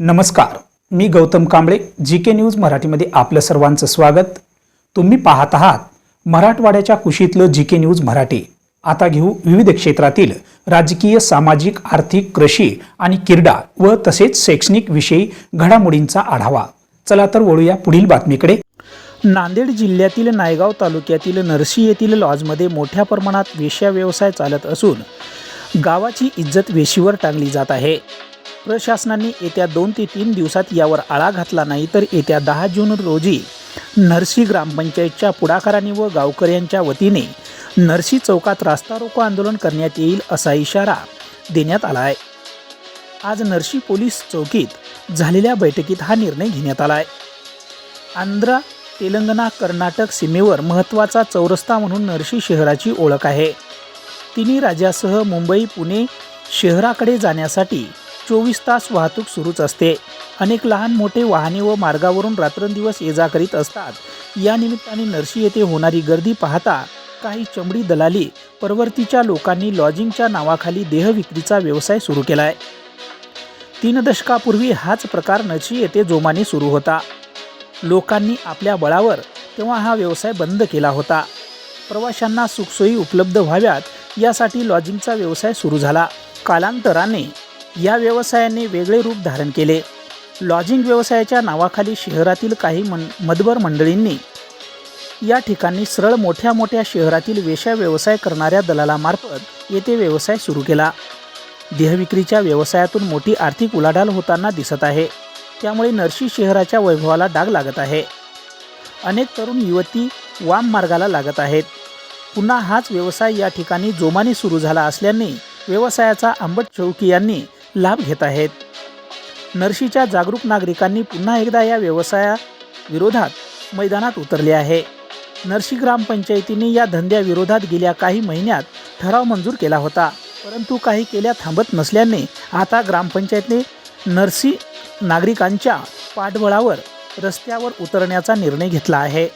नमस्कार मी Gautam Kamble G K news मराठीमध्ये आपलं सर्वांचं स्वागत. तुम्ही पाहत आहात मराठवाड्याच्या कुशीतलं जी के न्यूज मराठी. आता घेऊ विविध क्षेत्रातील राजकीय सामाजिक आर्थिक कृषी आणि क्रीडा व तसेच शैक्षणिक विषयी घडामोडींचा आढावा. चला तर वळूया पुढील बातमीकडे. नांदेड जिल्ह्यातील नायगाव तालुक्यातील नरसी येथील लॉजमध्ये मोठ्या प्रमाणात वेश्या व्यवसाय चालत असून गावाची इज्जत वेशीवर टांगली जात आहे. प्रशासनाने येत्या दोन ते तीन दिवसात यावर आळा घातला नाही तर येत्या दहा जून रोजी नरसी ग्रामपंचायतच्या पुढाकाराने व गावकऱ्यांच्या वतीने नरसी चौकात रास्ता रोको आंदोलन करण्यात येईल असा इशारा देण्यात आला आहे. आज नरसी पोलीस चौकीत झालेल्या बैठकीत हा निर्णय घेण्यात आला आहे. आंध्र तेलंगणा कर्नाटक सीमेवर महत्त्वाचा चौरस्ता म्हणून नरसी शहराची ओळख आहे. तिन्ही राज्यासह मुंबई पुणे शहराकडे जाण्यासाठी चोवीस तास वाहतूक सुरूच असते. अनेक लहान मोठे वाहने व मार्गावरून रात्रंदिवस ये जा करीत असतात. या निमित्ताने नरशी येथे होणारी गर्दी पाहता काही चमडी दलाली परवर्तीच्या लोकांनी लॉजिंगच्या नावाखाली देहविक्रीचा व्यवसाय सुरू केला आहे तीन दशकापूर्वी हाच प्रकार नरशी येथे जोमाने सुरू होता. लोकांनी आपल्या बळावर तेव्हा हा व्यवसाय बंद केला होता. प्रवाशांना सुखसोयी उपलब्ध व्हाव्यात यासाठी लॉजिंगचा व्यवसाय सुरू झाला. कालांतराने या व्यवसायाने वेगळे रूप धारण केले. लॉजिंग व्यवसायाच्या नावाखाली शहरातील काही मन मदबर मंडळींनी या ठिकाणी सरळ मोठ्या मोठ्या शहरातील वेश्या व्यवसाय करणाऱ्या दलालामार्फत येथे व्यवसाय सुरू केला. देहविक्रीच्या व्यवसायातून मोठी आर्थिक उलाढाल होताना दिसत आहे. त्यामुळे नरशी शहराच्या वैभवाला डाग लागत आहे. अनेक तरुण युवती वाम मार्गाला लागत आहेत. पुन्हा हाच व्यवसाय या ठिकाणी जोमाने सुरू झाला असल्याने व्यवसायाचा आंबट चौकी यांनी लाभ घेत आहेत. नरशीच्या जागरूक नागरिकांनी पुन्हा एकदा या व्यवसाया विरोधात मैदानात उतरले आहे. नरशी ग्रामपंचायतीने या धंद्याविरोधात गेल्या काही महिन्यात ठराव मंजूर केला होता. परंतु काही केल्या थांबत नसल्याने आता ग्रामपंचायतने नरसी नागरिकांच्या पाठबळावर रस्त्यावर उतरण्याचा निर्णय घेतला आहे.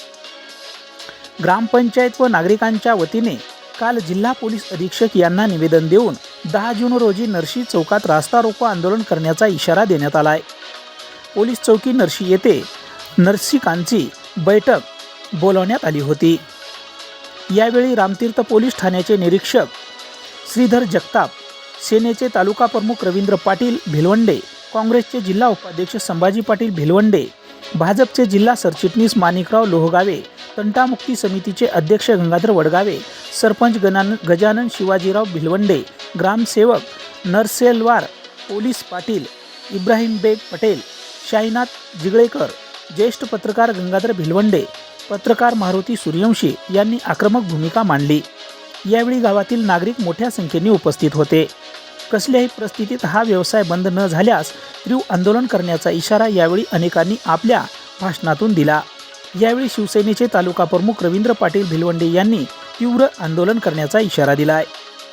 ग्रामपंचायत व नागरिकांच्या वतीने काल जिल्हा पोलीस अधीक्षक यांना निवेदन देऊन दहा जून रोजी नरशी चौकात रास्ता रोको आंदोलन करण्याचा इशारा देण्यात आला आहे पोलीस चौकी नरशी येथे नरसिकांची बैठक बोलवण्यात आली होती. यावेळी रामतीर्थ पोलीस ठाण्याचे निरीक्षक श्रीधर जगताप सेनेचे तालुका प्रमुख रवींद्र पाटील भिलवंडे काँग्रेसचे जिल्हा उपाध्यक्ष संभाजी पाटील भिलवंडे भाजपचे जिल्हा सरचिटणीस माणिकराव लोहगावे तंटामुक्ती समितीचे अध्यक्ष गंगाधर वडगावे सरपंच गनान गजानन शिवाजीराव भिलवंडे ग्रामसेवक नरसेलवार पोलीस पाटील इब्राहिम बेग पटेल शाहीनाथ जिगळेकर ज्येष्ठ पत्रकार गंगाधर भिलवंडे पत्रकार मारुती सूर्यवंशी यांनी आक्रमक भूमिका मांडली. यावेळी गावातील नागरिक मोठ्या संख्येने उपस्थित होते. कसल्याही परिस्थितीत हा व्यवसाय बंद न झाल्यास तीव्र आंदोलन करण्याचा इशारा यावेळी अनेकांनी आपल्या भाषणातून दिला. यावेळी शिवसेनेचे तालुका प्रमुख रवींद्र पाटील भिलवंडे यांनी तीव्र आंदोलन करण्याचा इशारा दिलाय.